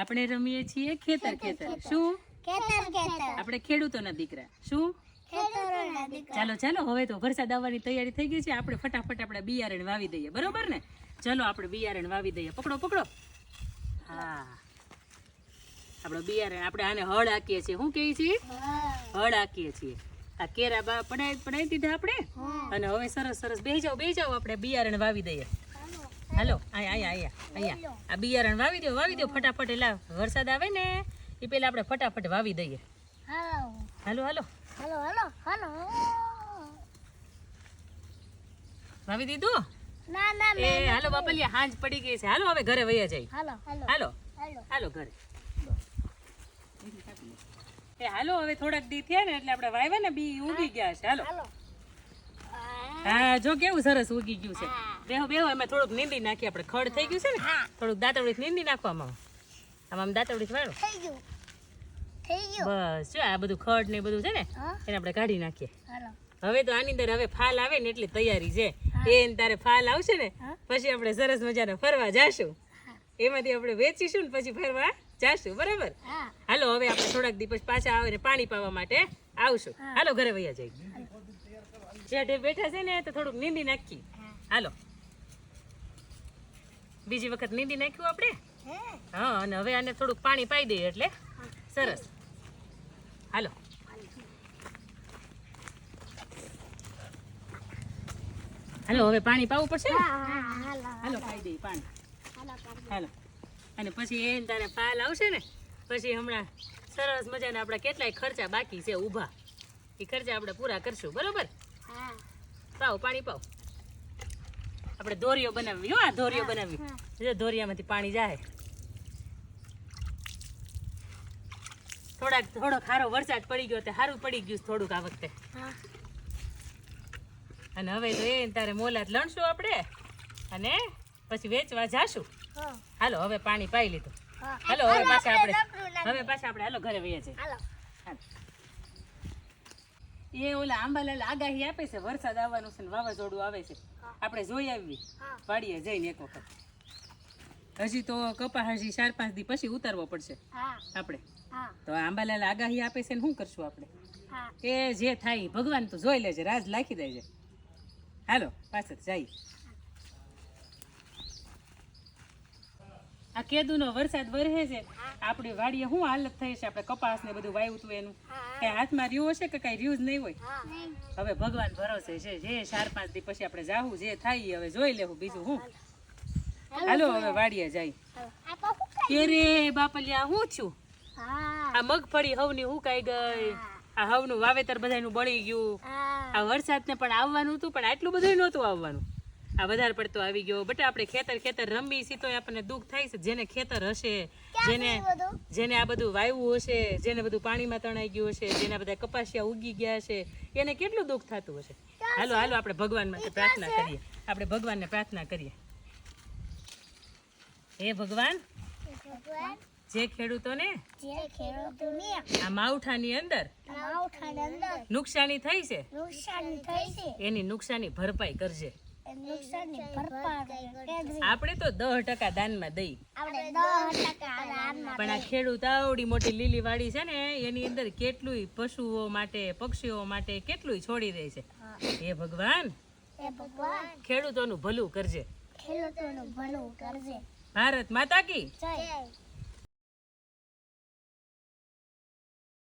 આપણે રમીએ છીએ ખેતર ખેતર શું? ખેતર ખેતર. આપણે ખેડૂતોના દીકરા. શું? ચાલો ચાલો હવે તો વરસાદ આવવાની તૈયારી થઈ ગઈ છે. આપણે ફટાફટ આપણે બિયારણ વાવી દઈએ. બરોબર ને? ચલો આપણે બિયારણ વાવી દઈએ. પકડો પકડો. હા. આપણો બિયારણ આપણે આને હળ હાકીએ છીએ. શું કહીએ છીએ? હળ હાકીએ છીએ. આ કેરા બા પડાય પડાઈ દીધા આપણે? અને હવે સરસ સરસ બે જાઓ બે જાઓ આપણે બિયારણ વાવી દઈએ. હાલો અહીંયા અહીંયા અહીંયા અહીંયા આ બિયારણ વાવી દો વાવી દો, ફટાફટ. એટલે વરસાદ આવે ને એ પેલા આપણે ફટાફટ વાવી દઈએ. હાલો હાલો. હાલો હાલો હાલો વાવી દીધું? ના ના એ, હાલો, બાપલિયા, હાંજ પડી ગઈ છે. હાલો, હવે ઘરે વયા જાય. હાલો હાલો હાલો ઘરે. એ, હાલો, હવે થોડાક દી થયા ને, એટલે આપણે વાવ્યા ને, બી ઉગી ગયા છે. હાલો. હા જો કેવું સરસ ઉગી ગયું છે. બેહો બેહો એમાં થોડુંક નીંદી નાખી. આપણે ખડ થઈ ગયું છે ને થોડુંક દાંતવડી નીંદી નાખવામાં આમાં. દાંતવડી વાળો. બસ જો આ બધું ખડ ને બધું છે ને એને આપણે કાઢી નાખીએ. હવે તો આની અંદર હવે ફાલ આવે ને એટલી તૈયારી છે. એ તારે ફાલ આવશે ને પછી આપણે સરસ મજાને ફરવા જાશું. એમાંથી આપણે વેચીશું ને પછી ફરવા જાશું બરાબર? હાલો હવે આપણે થોડાક દિવસ પાછા આવે ને પાણી પાવા માટે આવશું. હાલો ઘરે વૈયા જઈએ. જેઠે બેઠા છે ને તો થોડુંક નીંદી નાખી. હાલો. બીજી વખત નીંદી નાખ્યું આપણે? હા? અને હવે આને થોડુંક પાણી પાઈ દઈએ એટલે. સરસ. હાલો. હાલો હવે પાણી પાવું પડશે? હાલો પાઈ દઈ પાણી. હાલો અને પછી એને તારે પાલ આવશે ને પછી હમણાં સરસ મજાના આપણા કેટલાય ખર્ચા બાકી છે ઊભા. એ ખર્ચા આપણે પૂરા કરશું બરોબર? પાવ પાણી પાવ. આપણે દોરીઓ બનાવી હો આ દોરીઓ બનાવી જો દોરિયામાંથી પાણી જાય થોડાક થોડો ખારો વરસાદ પડી ગયો તે સારું પડી ગયું થોડુંક આ વખતે. અને હવે તો એ તારે મોલાત લણશું આપણે અને પછી વેચવા જાશું. હાલો હવે પાણી પાઈ લીધું. હાલો હવે પાછા આપણે હવે પાછા આપણે હાલો ઘરે વહીએ છીએ હાલો. એ ઓલા આંબાલાલ આગાહી આપે છે વરસાદ આવવાનું છે ને વાવાઝોડું આવે છે. આપણે જોઈ આવી વાડીએ જઈને એક વખત. હજી તો કપા હજી ચાર પાંચ દી પછી ઉતારવો પડશે આપણે. તો આંબાલાલ આગાહી આપે છે ને શું કરશું આપણે? એ જે થાય ભગવાન તો જોઈ લેજે રાજ લાખી દેજે. હાલો પાછળ જઈએ. આ કેદુનો વરસાદ વરસે છે. આપણી વાડીએ શું હાલત થઈ છે? આપણે કપાસ ને બધું વાવ્યું હતું એનું. કઈ હાથમાં રહ્યું હશે કે કઈ રહ્યું જ નહીં હોય? હવે ભગવાન ભરોસે છે. જે ચાર પાંચ દી પછી આપણે જાવું જે થાય હવે જોઈ લેવું બીજું હું હાલો. હવે વાડીએ જાય. હાલો. આ તો શું કે રે બાપલિયા હું છું? આ મગફળી હવની હુકાઈ ગઈ? આ હવનું વાવેતર બધાયનું બળી ગયું. આ આ વરસાદને પણ આવવાનું હતું પણ આટલું બધું નહોતું આવવાનું. આ વધારે પડતો આવી ગયો. બટ આપણે ખેતર ખેતર રમી છીએ તો આપણને દુઃખ થાય છે. જેને ખેતર હશે જેને જેને આ બધું વાવ્યું હશે જેને બધું પાણીમાં તણાઈ ગયું હશે જેને બધા કપાસિયા ઉગી ગયા હશે એને કેટલું દુઃખ થતું હશે? હાલો હાલો આપણે ભગવાન માટે પ્રાર્થના કરીએ. આપણે ભગવાનને પ્રાર્થના કરીએ. હે ભગવાન? જે ખેડૂતોને આ માવઠાની અંદર નુકસાની થઈ થઈ છે. એની નુકસાની ભરપાઈ કરજે. આપણે તો દસ ટકા દાનમાં દઈ. પણ આ ખેડૂત આવડી મોટી લીલી વાડી છે ને એની અંદર કેટલુંય પશુઓ માટે પક્ષીઓ માટે કેટલુંય છોડી દે છે. હે. ભગવાન એ ભગવાન. ખેડૂતોનું ભલું કરજે. ખેડૂતોનું ભલું કરજે. ભારત માતા કી. જય.